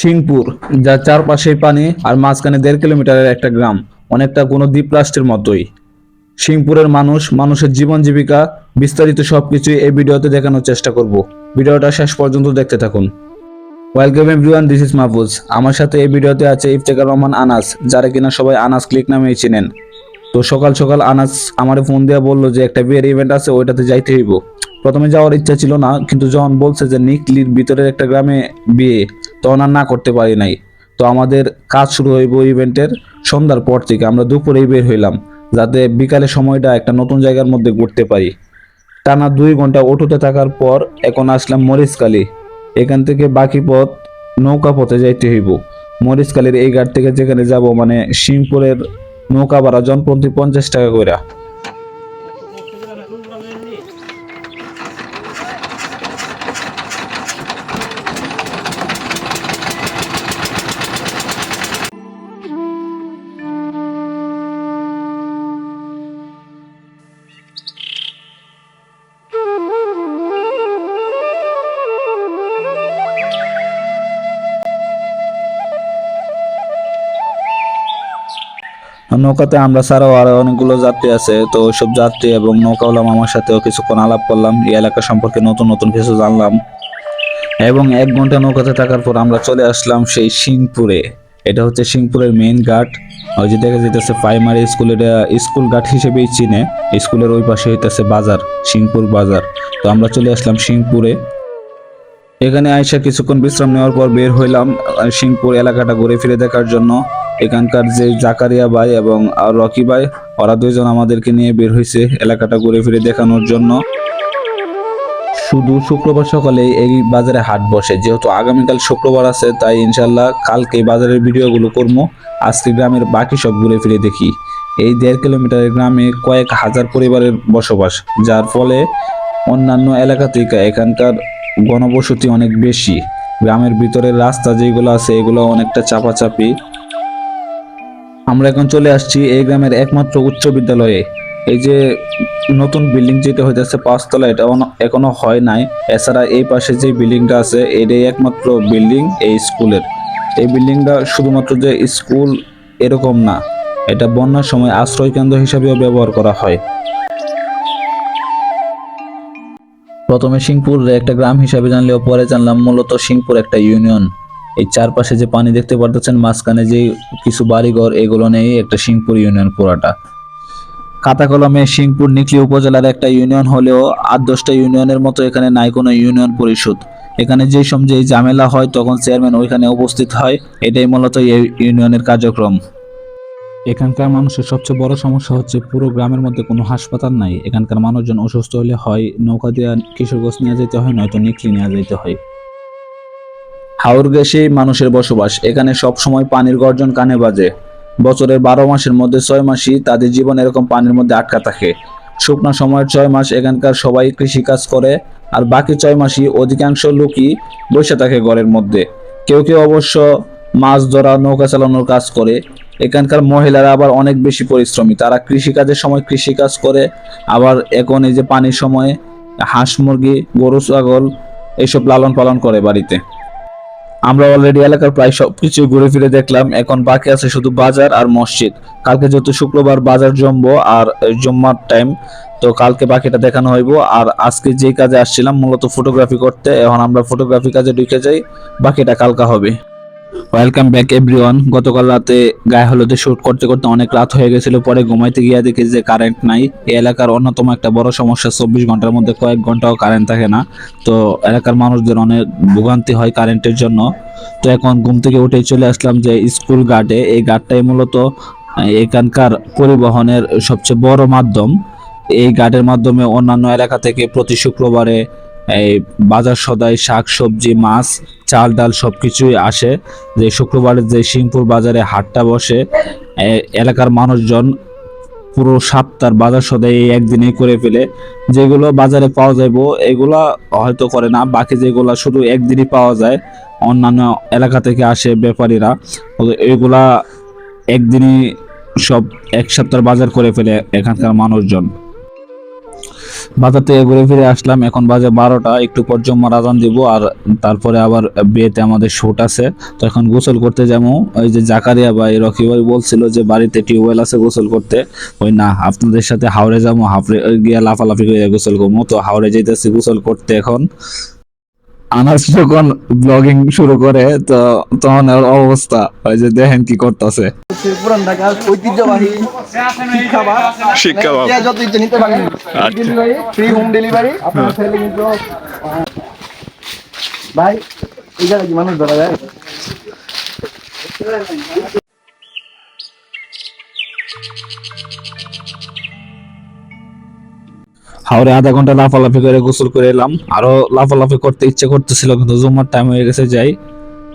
সিংপুর যার চারপাশেই পানি আর মাঝখানে দেড় কিলোমিটারের একটা গ্রাম, অনেকটা কোনো দ্বীপ রাষ্ট্রের মতোই। সিংপুরের মানুষ, মানুষের জীবন জীবিকা, বিস্তারিত সব কিছুই এই ভিডিওতে দেখানোর চেষ্টা করব। ভিডিওটা শেষ পর্যন্ত দেখতে থাকুন। Welcome everyone this is Mahfuz আমার সাথে এই ভিডিওতে আছে ইফতেকার রহমান আনাস, যারা কিনা সবাই আনাস ক্লিক নামেই চিনেন। তো সকাল সকাল আনাস আমার ফোন দিয়ে বলল যে একটা বিয়ের ইভেন্ট আছে, ওইটাতে যাইতে হইব। প্রথমে যাওয়ার ইচ্ছা ছিল না, কিন্তু যখন বলছে যে নিকলির ভিতরের একটা গ্রামে বিয়ে, তখন আর না করতে পারি নাই। তো আমাদের কাজ শুরু হইব ইভেন্টের সন্ধ্যার পর থেকে। আমরা দুপুরেই বের হইলাম, যাতে বিকালের সময়টা একটা নতুন জায়গার মধ্যে ঘুরতে পারি। টানা দুই ঘণ্টা অটোতে থাকার পর এখন আসলাম মরিচকালি এখান থেকে বাকি পথ নৌকা পথে যাইতে হইব। মরিচকালির এই ঘাট থেকে যেখানে যাব মানে সিংপুরের নৌকা ভাড়া জনপ্রতি পঞ্চাশ টাকা করে নৌকাতে আমরা ছাড়াও আরও অনেকগুলো যাত্রী আছে। তো সব যাত্রী এবং নৌকাওয়ালা মামার সাথেও কিছুক্ষণ আলাপ করলাম। এই এলাকা সম্পর্কে নতুন নতুন কিছু জানলাম। এবং এক ঘণ্টা নৌকাতে থাকার পর আমরা চলে আসলাম সেই সিংপুরে। এটা হচ্ছে সিংপুরের মেইন ঘাট। ওই যে দেখা যেতেছে প্রাইমারি স্কুলের স্কুল ঘাট হিসেবেই চিনে। স্কুলের ওই পাশে হইতেছে বাজার, সিংপুর বাজার। তো আমরা চলে আসলাম সিংপুরে। এখানে আইসা কিছুক্ষণ বিশ্রাম নেওয়ার পর বের হইলাম সিংপুর এলাকাটা ঘুরে ফিরে দেখার জন্য। এখানকার যে জাকারিয়া ভাই এবং রকি ভাই, ওরা দুইজন আমাদেরকে নিয়ে বের হয়েছে এলাকাটা ঘুরে ফিরে দেখানোর জন্য। শুধু শুক্রবার সকালে এই বাজারে হাট বসে। যেহেতু আগামীকাল শুক্রবার আছে, তাই ইনশাল্লাহ কালকে বাজারের ভিডিওগুলো করব। আজকে গ্রামের বাকি সব ঘুরে ফিরে দেখি। এই দেড় কিলোমিটারের গ্রামে কয়েক হাজার পরিবারের বসবাস, যার ফলে অন্যান্য এলাকা থেকে এখানকার গণবসতি অনেক বেশি। গ্রামের ভিতরের রাস্তা যেগুলো আছে, এগুলো অনেকটা চাপাচাপি। আমরা এখন চলে আসছি এই গ্রামের একমাত্র উচ্চ বিদ্যালয়ে। এই যে নতুন বিল্ডিং যেটা হইতেছে পাঁচতলা, এটা এখনও হয় নাই। এছাড়া এই পাশে যে বিল্ডিংটা আছে, এটাই একমাত্র বিল্ডিং এই স্কুলের। এই বিল্ডিংটা শুধুমাত্র যে স্কুল এরকম না, এটা বন্যার সময় আশ্রয় কেন্দ্র হিসাবেও ব্যবহার করা হয়। প্রথমে সিংপুর একটা গ্রাম হিসাবে জানলেও পরে জানলাম মূলত সিংপুর একটা ইউনিয়ন। এই চারপাশে যে পানি দেখতে পারতেছেন, মাঝখানে যে কিছু বাড়িঘর, এগুলো নিয়ে একটা সিংপুর ইউনিয়ন পুরাটা। খাতা কলমে সিংপুর নিকলি উপজেলার একটা ইউনিয়ন হলেও আট দশটা ইউনিয়নের মতো এখানে নাই কোনো ইউনিয়ন পরিষদ। এখানে যে সব যে ঝামেলা হয়, তখন চেয়ারম্যান ওইখানে উপস্থিত হয়। এটাই মূলত এই ইউনিয়নের কার্যক্রম। এখানকার মানুষের সবচেয়ে বড় সমস্যা হচ্ছে পুরো গ্রামের মধ্যে কোনো হাসপাতাল নাই। এখানকার মানুষজন অসুস্থ হলে হয়, নৌকা দিয়ে কিশোরগঞ্জ নিয়ে যেতে হয়, নয়তো নিকলি নিয়ে যেতে হয়। হাওর গ্যাসে মানুষের বসবাস। এখানে সব সময় পানির গর্জন কানে বাজে। বছরের বারো মাসের মধ্যে ছয় মাসই তাদের জীবন এরকম পানির মধ্যে আটকা থাকে। শুকনো সময়ের ছয় মাস এখানকার সবাই কৃষিকাজ করে, আর বাকি ছয় মাসই অধিকাংশ লোকই বসে থাকে ঘরের মধ্যে। কেউ কেউ অবশ্য মাছ ধরা, নৌকা চালানোর কাজ করে। এখানকার মহিলারা আবার অনেক বেশি পরিশ্রমী। তারা কৃষিকাজের সময় কৃষিকাজ করে, আবার এখন এই যে পানির সময় হাঁস মুরগি, গরু, ছাগল এইসব লালন পালন করে বাড়িতে। আমরা অলরেডি এলাকার প্রায় সব কিছু ঘুরে ফিরে দেখলাম। এখন বাকি আছে শুধু বাজার আর মসজিদ। কালকে যেহেতু শুক্রবার বাজার জমবো আর জম্মার টাইম তো কালকে বাকিটা দেখানো হইব। আর আজকে যে কাজে আসছিলাম, মূলত ফটোগ্রাফি করতে। এখন আমরা ফটোগ্রাফি কাজে ঢুকে যাই। বাকিটা কালকা হবে। ওয়েলকাম ব্যাক এভরিওয়ান গতকাল রাতে গায়ে হলুদে শুট করতে করতে অনেক রাত হয়ে গেছিল। পরে ঘুমাইতে গিয়ে দেখি যে কারেন্ট নাই। এই এলাকার অন্যতম একটা বড় সমস্যা, চব্বিশ ঘণ্টার মধ্যে কয়েক ঘন্টাও কারেন্ট থাকে না। তো এলাকার মানুষদের অনেক ভোগান্তি হয় কারেন্টের জন্য। তো এখন ঘুম থেকে উঠে চলে আসলাম যে স্কুল গার্ডে এই গার্ডটাই মূলত এখানকার পরিবহনের সবচেয়ে বড় মাধ্যম। এই গার্ডের মাধ্যমে অন্যান্য এলাকা থেকে প্রতি শুক্রবারে বাজার সদাই শাক, সবজি, মাছ, চাল, ডাল সব কিছুই আসে। যে শুক্রবারের যে সিংপুর বাজারে হাটটা বসে এলাকার মানুষজন পুরো সপ্তাহ বাজার সদাই এই একদিনেই করে ফেলে। যেগুলো বাজারে পাওয়া যাইবো, এগুলা হয়তো করে না। বাকি যেগুলা শুধু একদিনই পাওয়া যায়, অন্যান্য এলাকা থেকে আসে ব্যাপারীরা। এগুলা একদিনই সব এক সপ্তাহ বাজার করে ফেলে এখানকার মানুষজন। বাজার থেকে ঘুরে ফিরে আসলাম। এখন বাজে বারোটা, একটু পর জম্মার আজান দিব, আর তারপরে আবার বিয়েতে আমাদের শুট আছে। তো এখন গোসল করতে যাব। ওই যে জাকারিয়া ভাই, রকি ভাই বলছিল যে বাড়িতে টিউবওয়েল আছে গোসল করতে। ওই না, আপনাদের সাথে হাওড়ে যাব হাফড়ে গিয়ে লাফালাফি করে গোসল করব। তো হাওড়ে যেতেছি গোসল করতে এখন। আনাস যখন ব্লগিং শুরু করে তো তখন ওর অবস্থা ওই যে দেখেন কি করতেছে। পুরান ঢাকার ঐতিহ্যবাহী শিক্ষাবাদ। শিক্ষাবাদ। যত ইচ্ছে নিতে পারেন। ফ্রি হোম ডেলিভারি আপনার ছেলে কিন্তু ভাই এই জায়গায় কি মানুষ ধরা যায়? হাওড়ে আধা ঘণ্টা লাফালাফি করে গোসল করে এলাম। আরও লাফালাফি করতে ইচ্ছে করতেছিল, কিন্তু জুম্মার টাইম হয়ে গেছে, যাই।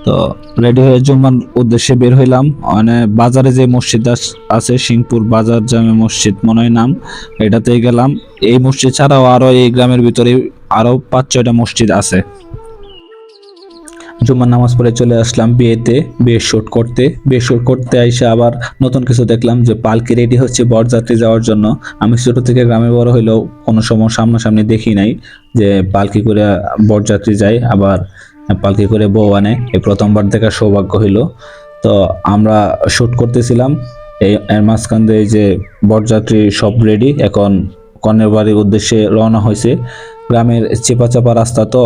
তো রেডি হয়ে জুম্মার উদ্দেশ্যে বের হইলাম। মানে বাজারে যে মসজিদ আছে, সিংপুর বাজার জামে মসজিদ, মনে হয় নাম, এটাতেই গেলাম। এই মসজিদ ছাড়াও আরও এই গ্রামের ভিতরে আরও পাঁচ ছয়টা মসজিদ আছে। জুম্মার নামাজ পড়ে চলে আসলাম বিয়েতে, বিয়ে শুট করতে। বিয়ে শুট করতে এসে আবার নতুন কিছু দেখলাম যে পালকি রেডি হচ্ছে বরযাত্রী যাওয়ার জন্য। আমি ছোট থেকে গ্রামে বড় হইলেও কোনো সময় সামনাসামনি দেখি নাই যে পালকি করে বরযাত্রী যায়, আবার পালকি করে বউ আনে। এই প্রথমবার দেখার সৌভাগ্য হইল। তো আমরা শুট করতেছিলাম। এই, এর মাঝখান দিয়ে যে বরযাত্রী সব রেডি এখন কনের বাড়ির উদ্দেশ্যে রওনা হয়েছে। গ্রামের চেপা চাপা রাস্তা তো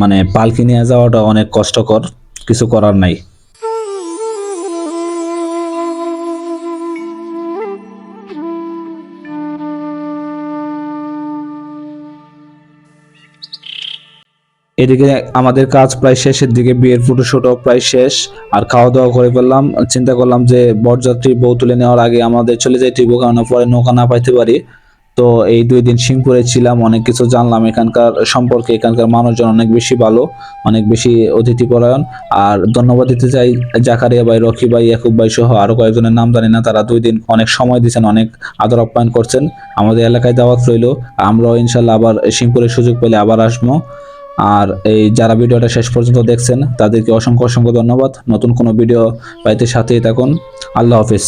মানে পালকি নিয়ে যাওয়াটা অনেক কষ্টকর, কিছু করার নাই। এদিকে আমাদের কাজ প্রায় শেষের দিকে, বিয়ের ফটোশুটও প্রায় শেষ। আর খাওয়া দাওয়া করে ফেললাম। চিন্তা করলাম যে বরযাত্রী বউ তুলে নেওয়ার আগে আমাদের চলে যাইতে কারণ পরে নৌকা না পাইতে পারি। তো এই দুই দিন সিংপুরে ছিলাম, অনেক কিছু জানলাম। এখানকার সম্পর্কে এখানকার মানুষজন অনেক বেশি ভালো, অনেক বেশি অতিথি পরায়ণ আর ধন্যবাদ দিতে চাই জাকারিয়া ভাই, রকি ভাই, ইয়াকুব ভাই সহ আরও কয়েকজনের নাম জানি না, তারা দুই দিন অনেক সময় দিয়েছেন, অনেক আদর আপ্যায়ন করছেন। আমাদের এলাকায় দাওয়াত রইল, আমরাও ইনশাল্লাহ আবার সিংপুরের সুযোগ পেলে আবার আসব। আর এই যারা ভিডিওটা শেষ পর্যন্ত দেখছেন, তাদেরকে অসংখ্য অসংখ্য ধন্যবাদ। নতুন কোনো ভিডিও পাইতে সাথেই থাকুন। আল্লাহ হাফিজ।